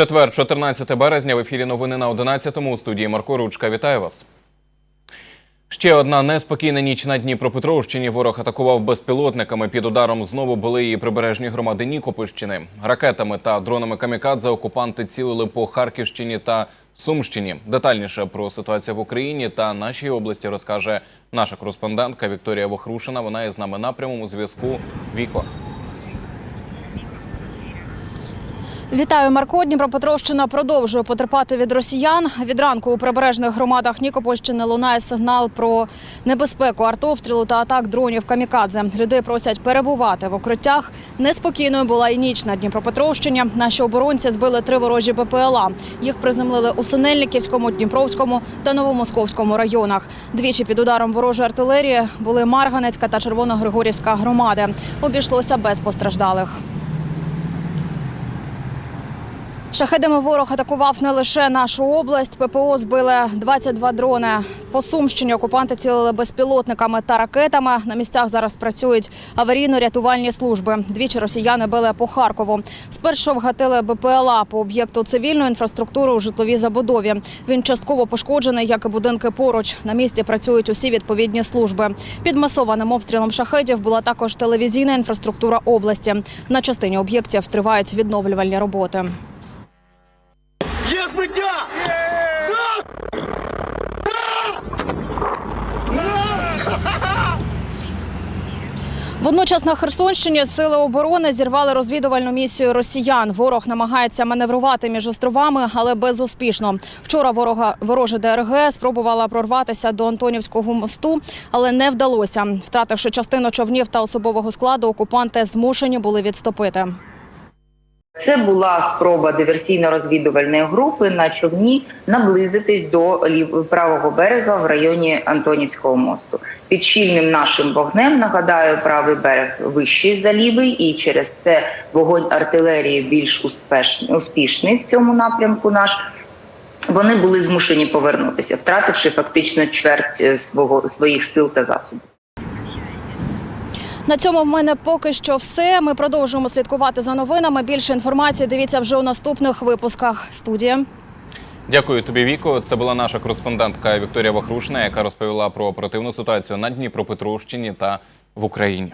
Четвер, 14 березня. В ефірі новини на 11-му. У студії Марко Ручка. Вітаю вас. Ще одна неспокійна ніч на Дніпропетровщині. Ворог атакував безпілотниками. Під ударом знову були і прибережні громади Нікопольщини. Ракетами та дронами камікадзе окупанти цілили по Харківщині та Сумщині. Детальніше про ситуацію в Україні та нашій області розкаже наша кореспондентка Вікторія Вохрушина. Вона є з нами на прямому зв'язку. Віко. Вітаю, Марко. Дніпропетровщина продовжує потерпати від росіян. Від ранку у прибережних громадах Нікопольщини лунає сигнал про небезпеку артобстрілу та атак дронів камікадзе. Людей просять перебувати в укриттях. Неспокійною була і ніч на Дніпропетровщині. Наші оборонці збили три ворожі БПЛА. Їх приземлили у Синельниківському, Дніпровському та Новомосковському районах. Двічі під ударом ворожої артилерії були Марганецька та Червоногригорівська громади. Обійшлося без постраждалих. Шахедами ворог атакував не лише нашу область. ППО збили 22 дрони. По Сумщині окупанти цілили безпілотниками та ракетами. На місцях зараз працюють аварійно-рятувальні служби. Двічі росіяни били по Харкову. Спершу вгатили БПЛА по об'єкту цивільної інфраструктури у житловій забудові. Він частково пошкоджений, як і будинки поруч. На місці працюють усі відповідні служби. Під масованим обстрілом шахедів була також телевізійна інфраструктура області. На частині об'єктів тривають відновлювальні роботи. Є збиття! Водночас на Херсонщині сили оборони зірвали розвідувальну місію росіян. Ворог намагається маневрувати між островами, але безуспішно. Вчора ворога вороже ДРГ спробувала прорватися до Антонівського мосту, але не вдалося. Втративши частину човнів та особового складу, окупанти змушені були відступити. Це була спроба диверсійно-розвідувальної групи на човні наблизитись до правого берега в районі Антонівського мосту. Під щільним нашим вогнем нагадаю, правий берег вищий за лівий, і через це вогонь артилерії більш успешний, успішний в цьому напрямку. Наш вони були змушені повернутися, втративши фактично чверть е, свого своїх сил та засобів. На цьому в мене поки що все. Ми продовжуємо слідкувати за новинами. Більше інформації дивіться вже у наступних випусках. Студія. Дякую тобі, Віко. Це була наша кореспондентка Вікторія Вахрушина, яка розповіла про оперативну ситуацію на Дніпропетровщині та в Україні.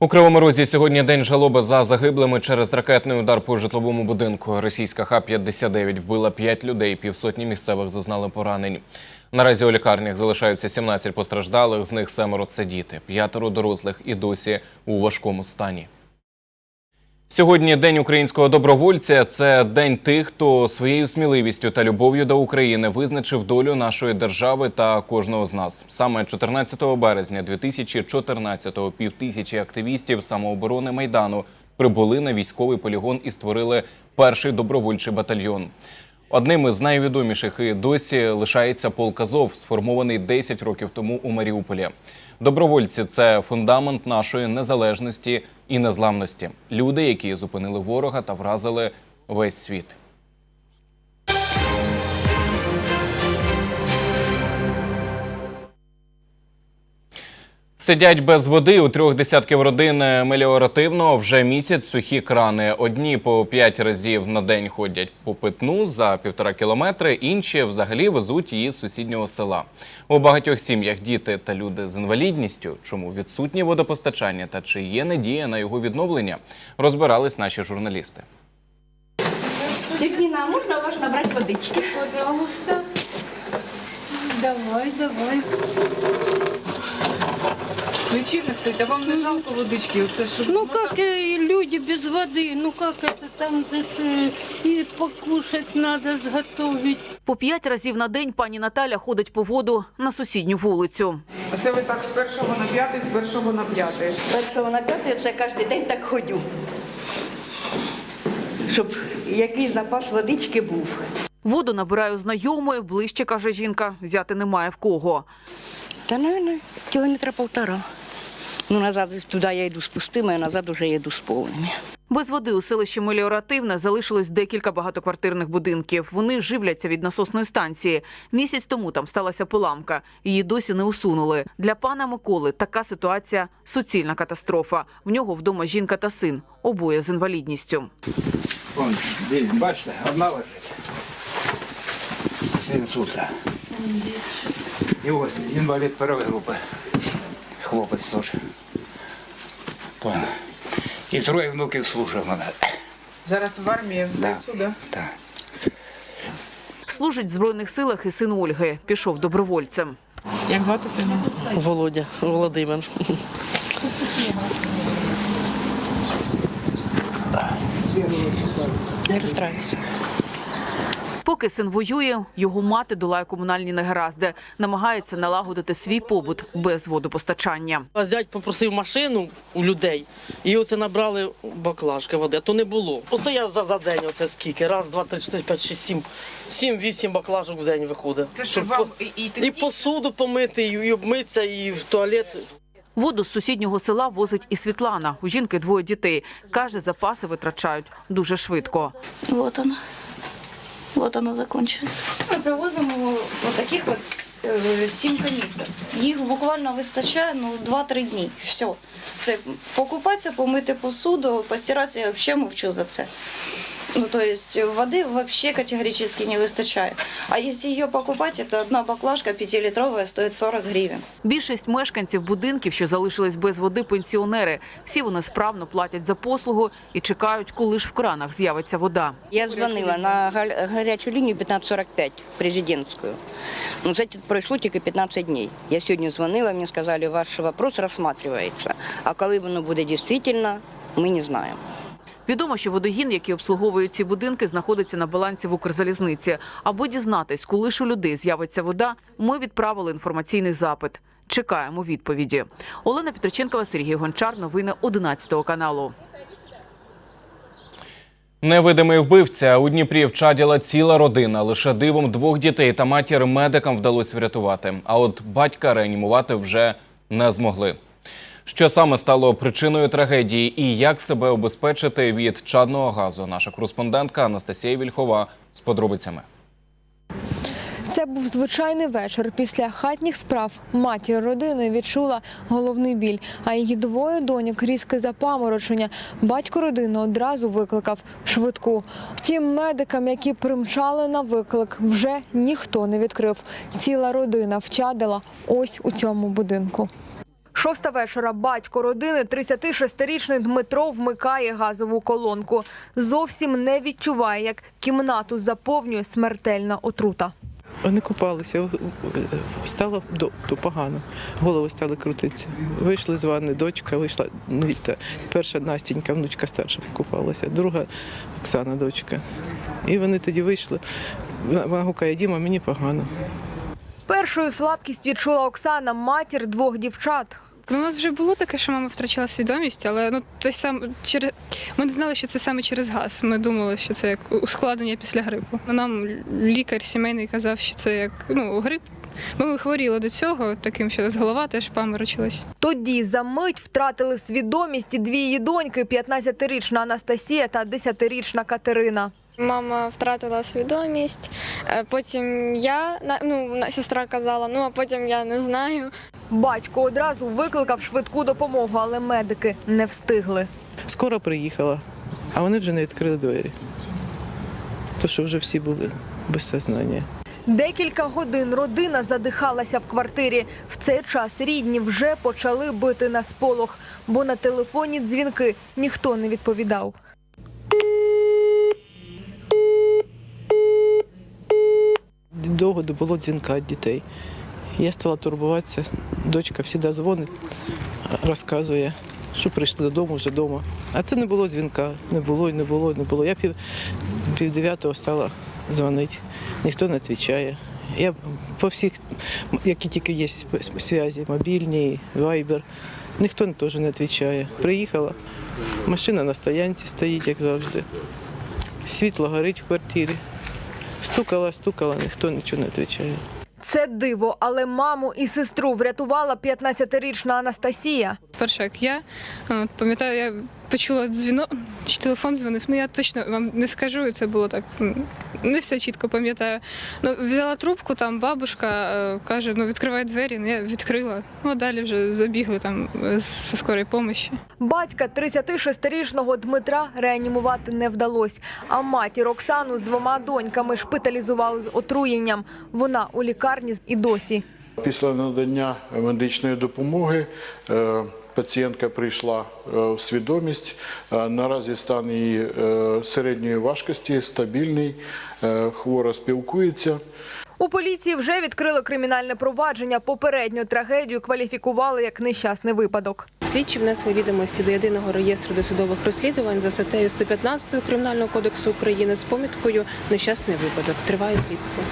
У Кривому Розі сьогодні день жалоби за загиблими через ракетний удар по житловому будинку. Російська Х-59 вбила 5 людей, півсотні місцевих зазнали поранень. Наразі у лікарнях залишаються 17 постраждалих, з них семеро – це діти, п'ятеро дорослих і досі у важкому стані. Сьогодні День українського добровольця. Це день тих, хто своєю сміливістю та любов'ю до України визначив долю нашої держави та кожного з нас. Саме 14 березня 2014-го півтисячі активістів самооборони майдану прибули на військовий полігон і створили перший добровольчий батальйон. Одним із найвідоміших і досі лишається полк Азов, сформований 10 років тому у Маріуполі. Добровольці це фундамент нашої незалежності і незламності. Люди, які зупинили ворога та вразили весь світ. Сидять без води у трьох десятків родин меліоративно вже місяць сухі крани. Одні по п'ять разів на день ходять по питну за півтора кілометри, інші взагалі везуть її з сусіднього села. У багатьох сім'ях діти та люди з інвалідністю, чому відсутнє водопостачання та чи є надія на його відновлення, розбирались наші журналісти. Тетя Нина, а можно вас набрать водички? Пожалуйста. Давай, давай. Лічильник стоїть, а вам не жалко водички? Оце ж Ну как э, люди без воды, ну как это там же ж, э, и покушать надо сготовить. По п'ять разів на день пані Наталя ходить по воду на сусідню вулицю. Оце ви так з першого на п'ятий, з першого на п'ятий. Першого на п'ятий це кожен день так ходю. Щоб якийсь запас водички був. Воду набираю знайомою, ближче, каже жінка, взяти немає в кого. Та, наверное, кілометра полтора. Ну, назад туди я йду з пустими, а назад уже йду з повними. Без води у селищі Меліоративне залишилось декілька багатоквартирних будинків. Вони живляться від насосної станції. Місяць тому там сталася поламка. Її досі не усунули. Для пана Миколи така ситуація суцільна катастрофа. В нього вдома жінка та син, обоє з інвалідністю. Вон, дивіться, бачите, одна лежить. Після інсульта. І ось інвалід першої групи. Хлопець теж. Понял. І троє внуків служив мене. Зараз в армії в Да. ЗСУ, да? Так. Служить в збройних силах і син Ольги. Пішов добровольцем. Як звати сина? Володя, Володимир. Не розстраюся. Поки син воює, його мати долає комунальні негаразди, намагається налагодити свій побут без водопостачання. Зять попросив машину у людей, і оце набрали баклажки води, а то не було. Оце я за, за день, оце скільки? Раз, два, три, чотири, п'ять, шість, сім. Сім-вісім баклажок в день виходить. Це Щоб щоб вам і, і І посуду помити, і, і обмитися, і в туалет. Воду з сусіднього села возить і Світлана. У жінки двоє дітей. Каже, запаси витрачають дуже швидко. Вот она. Вот оно закончилось. Ми привозимо отаких от е, сім каністр. Їх буквально вистачає ну, 2-3 дні. Все. Це покупатися, помити посуду, постиратися, я взагалі мовчу за це. Ну, то есть воды вообще категорически не выстачает. А если ее покупать, это одна баклажка 5-литровая стоит 40 гривен. Більшість мешканців будинків, що залишились без води, пенсіонери. Всі вони справно платять за послугу і чекають, коли ж в кранах з'явиться вода. Я дзвонила на га- гарячу лінію 1545, президентську. Ну, це пройшло тільки 15 днів. Я сьогодні дзвонила, мені сказали, ваш вопрос розглядається. А коли воно буде дійсно, ми не знаємо. Відомо, що водогін, який обслуговує ці будинки, знаходиться на балансі в Укрзалізниці. Аби дізнатись, коли ж у людей з'явиться вода, ми відправили інформаційний запит. Чекаємо відповіді. Олена Петриченкова, Сергій Гончар. Новини 11 каналу. Невидимий вбивця у Дніпрі вчаділа ціла родина. Лише дивом двох дітей та матір медикам вдалося врятувати. А от батька реанімувати вже не змогли. Що саме стало причиною трагедії і як себе обезпечити від чадного газу? Наша кореспондентка Анастасія Вільхова з подробицями. Це був звичайний вечір. Після хатніх справ матір родини відчула головний біль, а її двоє доньок різке запаморочення. Батько родини одразу викликав швидку. Втім, медикам, які примчали на виклик, вже ніхто не відкрив. Ціла родина вчадила ось у цьому будинку. Шоста вечора батько родини, 36-річний Дмитро, вмикає газову колонку. Зовсім не відчуває, як кімнату заповнює смертельна отрута. Вони купалися, стало до, погано, голови стали крутитися. Вийшли з ванни, дочка вийшла, ну, перша Настінька, внучка старша купалася, друга Оксана, дочка. І вони тоді вийшли. Вона гукає, Діма, мені погано. Першою слабкість відчула Оксана, матір двох дівчат. Ну, у нас вже було таке, що мама втрачала свідомість, але ну той сам через ми не знали, що це саме через газ. Ми думали, що це як ускладнення після грипу. Нам лікар сімейний казав, що це як ну грип. Бо ми хворіли до цього, таким, що з голова теж паморочилась. Тоді за мить втратили свідомість дві її доньки, 15-річна Анастасія та 10-річна Катерина. Мама втратила свідомість. е, Потім я ну сестра казала, ну а потім я не знаю. Батько одразу викликав швидку допомогу, але медики не встигли. Скоро приїхала, а вони вже не відкрили двері. То що вже всі були без сознання. Декілька годин родина задихалася в квартирі. В цей час рідні вже почали бити на сполох, бо на телефонні дзвінки ніхто не відповідав. Довго не було дзвінка від дітей. Я стала турбуватися. Дочка завжди дзвонить, розказує, що прийшли додому вже вдома. А це не було дзвінка, не було, і не було, і не було. Я пів, пів дев'ятого стала дзвонити, ніхто не відповідає. Я по всіх, які тільки є зв'язі, мобільні, вайбер, ніхто теж не відповідає. Приїхала, машина на стоянці стоїть, як завжди. Світло горить в квартирі. Стукала, стукала, ніхто нічого не відповідає. Це диво, але маму і сестру врятувала 15-річна Анастасія. Перша, як я. От, пам'ятаю, я почула дзвінок, чи телефон дзвонив. Ну я точно вам не скажу, це було так. Не все чітко пам'ятаю. Ну, взяла трубку, там бабушка е, каже: ну відкривай двері. Ну я відкрила. Ну а далі вже забігли там е, з скорої помощі. Батька 36-річного Дмитра реанімувати не вдалося. А матір Оксану з двома доньками шпиталізували з отруєнням. Вона у лікарні і досі. Після надання медичної допомоги е, пацієнтка прийшла е, в свідомість. Е, Наразі стан її е, середньої важкості, стабільний, хвора спілкується. У поліції вже відкрили кримінальне провадження. Попередню трагедію кваліфікували як нещасний випадок. Слідчі внесли відомості до єдиного реєстру досудових розслідувань за статтею 115 Кримінального кодексу України з поміткою Нещасний випадок. Триває слідство.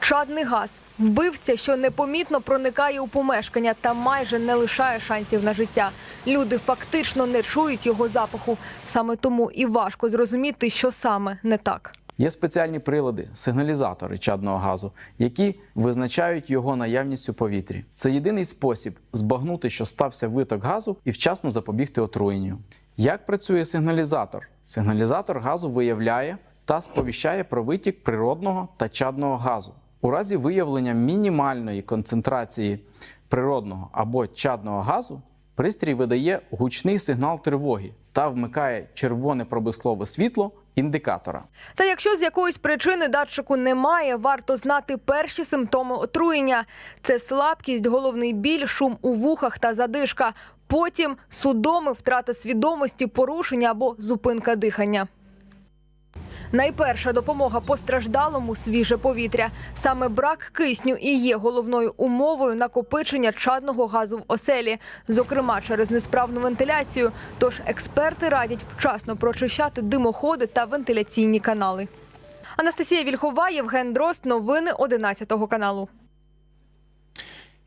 Чадний газ вбивця, що непомітно проникає у помешкання та майже не лишає шансів на життя. Люди фактично не чують його запаху. Саме тому і важко зрозуміти, що саме не так. Є спеціальні прилади, сигналізатори чадного газу, які визначають його наявність у повітрі. Це єдиний спосіб збагнути, що стався виток газу, і вчасно запобігти отруєнню. Як працює сигналізатор? Сигналізатор газу виявляє та сповіщає про витік природного та чадного газу. У разі виявлення мінімальної концентрації природного або чадного газу пристрій видає гучний сигнал тривоги та вмикає червоне проблискове світло індикатора. Та якщо з якоїсь причини датчику немає, варто знати перші симптоми отруєння: це слабкість, головний біль, шум у вухах та задишка. Потім судоми, втрата свідомості, порушення або зупинка дихання. Найперша допомога постраждалому свіже повітря. Саме брак кисню і є головною умовою накопичення чадного газу в оселі, зокрема через несправну вентиляцію. Тож експерти радять вчасно прочищати димоходи та вентиляційні канали. Анастасія Вільхова, Євген Дрозд. Новини 11 каналу.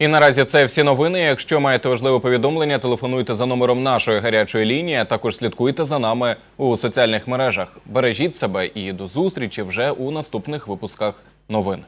І наразі це всі новини. Якщо маєте важливе повідомлення, телефонуйте за номером нашої гарячої лінії. а Також слідкуйте за нами у соціальних мережах. Бережіть себе і до зустрічі вже у наступних випусках новин.